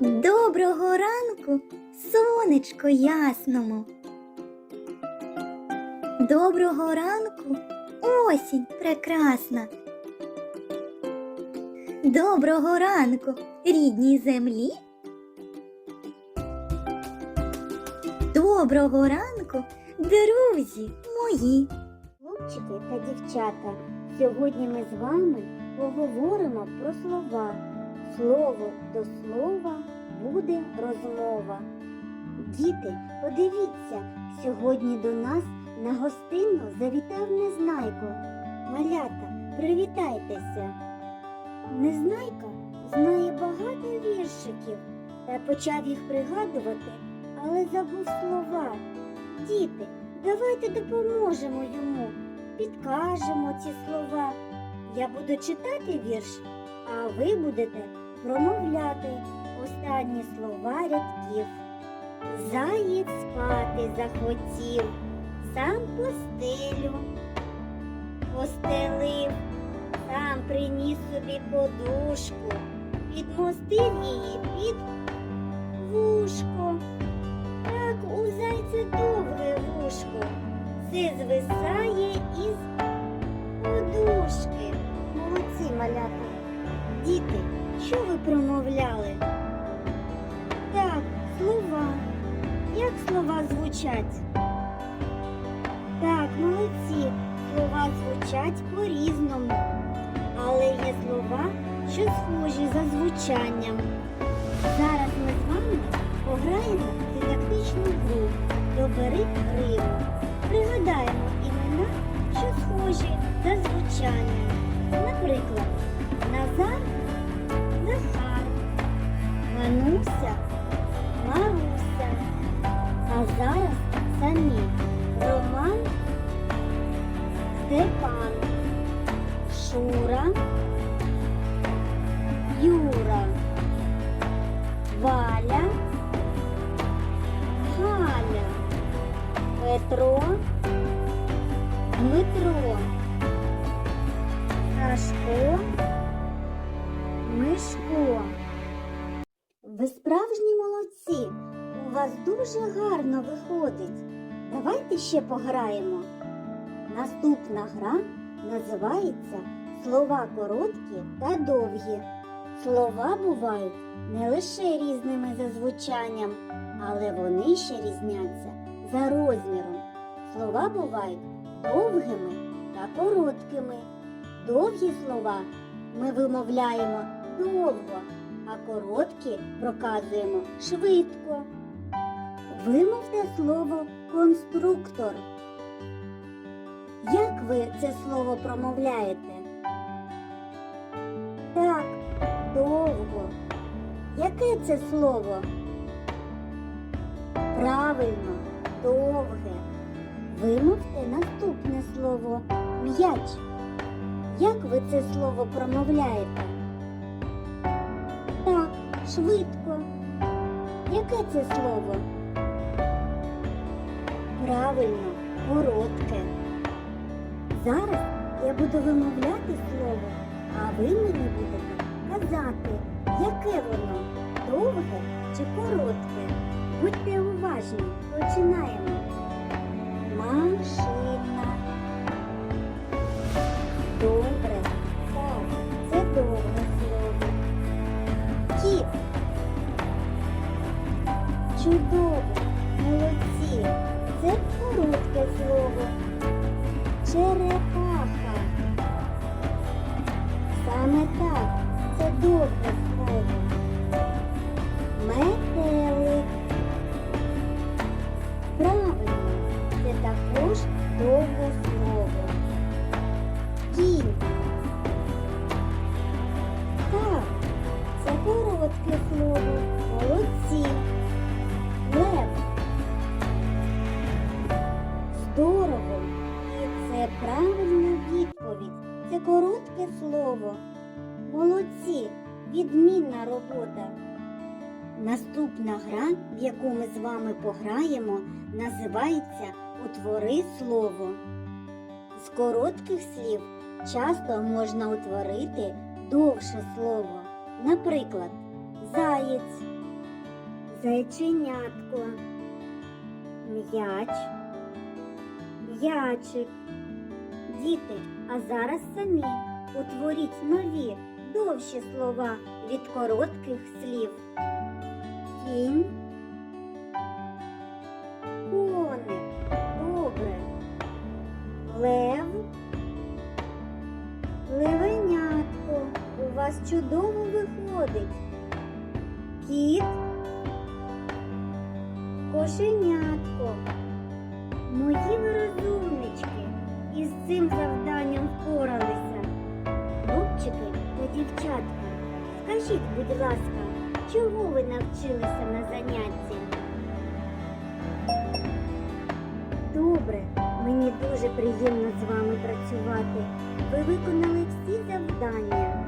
Доброго ранку, сонечко ясному. Доброго ранку, осінь прекрасна. Доброго ранку, рідній землі. Доброго ранку, друзі мої. Хлопчики та дівчата, сьогодні ми з вами поговоримо про слова. Слово до слова буде розмова. Діти, подивіться, сьогодні до нас на гостину завітав Незнайко. Малята, привітайтеся. Незнайка знає багато віршиків та почав їх пригадувати, але забув слова. Діти, давайте допоможемо йому, підкажемо ці слова. Я буду читати вірш, а ви будете промовляти останні слова рядків. Заєць спати захотів, сам постелю постелив, сам приніс собі подушку, підмостив її під вушко. Так у зайця довге вушко, все звисає із подушки. Молодці малята. Діти, що ви промовляли? Як слова звучать? Так, молодці. Слова звучать по-різному. Але є слова, що схожі за звучанням. Зараз ми з вами пограємо в дидактичну гру Добери рибу. Пригадаємо імена, що схожі за звучанням. Наприклад, Назар Захар, Маруся. А зараз самі Роман Степан, Шура, Юра, Валя, Галя, Петро, Дмитро, Сашко, Мишко. Ви справжні молодці. Вас дуже гарно виходить. Давайте ще пограємо. Наступна гра називається Слова короткі та довгі. Слова бувають не лише різними за звучанням, але вони ще різняться за розміром. Слова бувають довгими та короткими. Довгі слова ми вимовляємо довго, а короткі проказуємо швидко. Вимовте слово конструктор. Як ви це слово промовляєте? Так, довго. Яке це слово? Правильно, довге. Вимовте наступне слово м'яч. Як ви це слово промовляєте? Так, швидко. Яке це слово? Правильно, коротке. Зараз я буду вимовляти слово, а ви мені будете казати, яке воно довге чи коротке. Будьте уважні, починаємо. Машина. Коротке слово. Черепаха. Саме так, це довге слово. Метелик. Правильно, це також довге слово. Кінь. Так, це коротке слово. Правильна відповідь. Це коротке слово. Молодці. Відмінна робота. Наступна гра, в яку ми з вами пограємо, називається Утвори слово. З коротких слів часто можна утворити довше слово. Наприклад, заєць, Зайченятко. М'яч. М'ячик. Діти, а зараз самі утворіть нові довші слова від коротких слів. Кінь. Коник. Добре. Лев. Левенятко. У вас чудово виходить. Кіт. Кошенятко. Цим завданням впоралися. Хлопчики та дівчатка, скажіть, будь ласка, чого ви навчилися на занятті? Добре, мені дуже приємно з вами працювати. Ви виконали всі завдання.